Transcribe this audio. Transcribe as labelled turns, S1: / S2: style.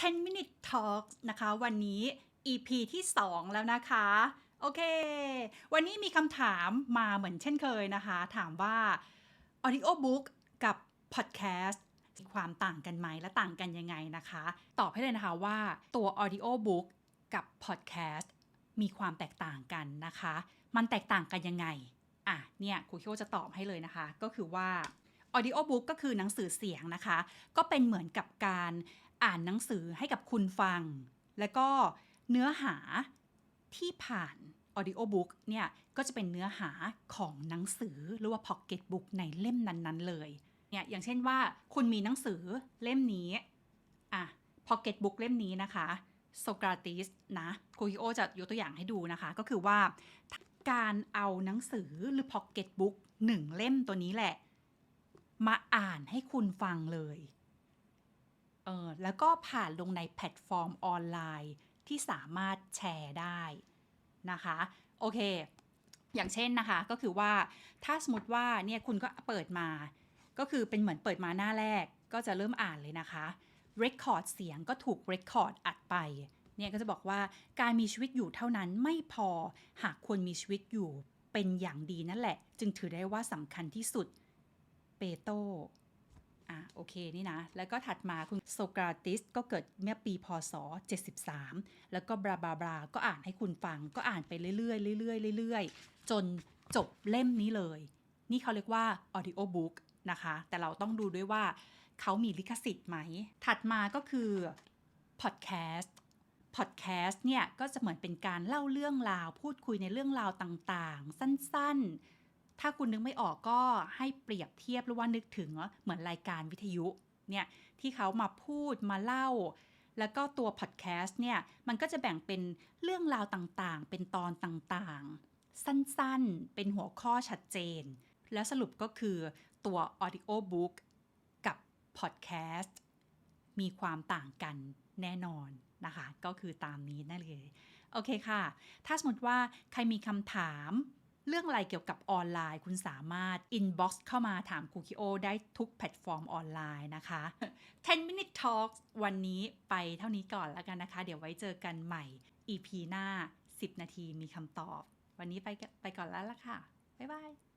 S1: 10 minute talk นะคะ วันนี้ EP ที่ 2 แล้วนะคะ โอเค วันนี้มีคำถามมาเหมือนเช่นเคยนะคะ ถามว่า audio book กับ podcast มีความต่างกันไหมและต่างกันยังไงนะคะ ตอบให้เลยนะคะว่าตัว audio book กับ podcast มีความแตกต่างกันนะคะ มันแตกต่างกันยังไง อะ เนี่ยครูโชจะตอบให้เลยนะคะ ก็คือว่า audio book ก็คือหนังสือเสียงนะคะ ก็เป็นเหมือนกับการอ่านหนังสือให้กับคุณฟัง แล้วก็เนื้อหาที่ผ่าน audio book เนี่ย ก็จะเป็นเนื้อหาของหนังสือหรือว่า pocket book ในเล่มนั้นๆ เลยเนี่ยอย่างเช่นว่าคุณมีหนังสือเล่มนี้อะ pocket book เล่มนี้นะคะโซกราติสนะครูฮิโอจะยกตัวอย่างให้ดูนะคะ ก็คือว่าการเอาหนังสือหรือ pocket book หนึ่งเล่มตัวนี้แหละ มาอ่านให้คุณฟังเลยเออแล้วก็ผ่านลงในแพลตฟอร์มออนไลน์ที่สามารถแชร์ได้นะคะ โอเค อย่างเช่นนะคะ ก็คือว่าถ้าสมมติว่าเนี่ยคุณก็เปิดมา ก็คือเป็นเหมือนเปิดมาหน้าแรกก็จะเริ่มอ่านเลยนะคะเรคคอร์ดเสียงก็ถูกเรคคอร์ดอัดไปเนี่ยก็จะบอกว่าการมีชีวิตอยู่เท่านั้นไม่พอหากควรมีชีวิตอยู่เป็นอย่างดีนั่นแหละ จึงถือได้ว่าสำคัญที่สุด เปโตอะโอเคนี่นะ แล้วก็ถัดมาคุณโซกราติสก็เกิดเมื่อปีพศ 73 แล้วก็บราบราบราก็อ่านให้คุณฟัง ก็อ่านไปเรื่อยๆเรื่อยๆเรื่อยๆ จนจบเล่มนี้เลย นี่เขาเรียกว่า audio book นะคะ แต่เราต้องดูด้วยว่าเขามีลิขสิทธิ์ไหม ถัดมาก็คือ podcast podcast เนี่ย ก็จะเหมือนเป็นการเล่าเรื่องราว พูดคุยในเรื่องราวต่างๆ สั้นๆ ถ้าคุณนึกไม่ออกก็ให้เปรียบเทียบหรือว่านึกถึงเหมือนรายการวิทยุเนี่ยที่เขามาพูดมาเล่า แล้วก็ตัวพอดแคสต์เนี่ยมันก็จะแบ่งเป็นเรื่องราวต่างๆ เป็นตอนต่างๆ สั้นๆ เป็นหัวข้อชัดเจน แล้วสรุปก็คือตัว audio book กับ podcast มีความต่างกันแน่นอนนะคะ ก็คือตามนี้นั่นเลย โอเคค่ะ ถ้าสมมติว่าใครมีคำถาม เรื่องอะไรเกี่ยวกับออนไลน์ คุณสามารถ inbox เข้ามาถามครูคิโอได้ทุกแพลตฟอร์มออนไลน์นะคะ 10 minute talk วันนี้ไปเท่านี้ก่อนแล้วกันนะคะ เดี๋ยวไว้เจอกันใหม่ EP หน้า 10 นาทีมีคำตอบ วันนี้ไปไปก่อนแล้วล่ะค่ะ บ๊ายบาย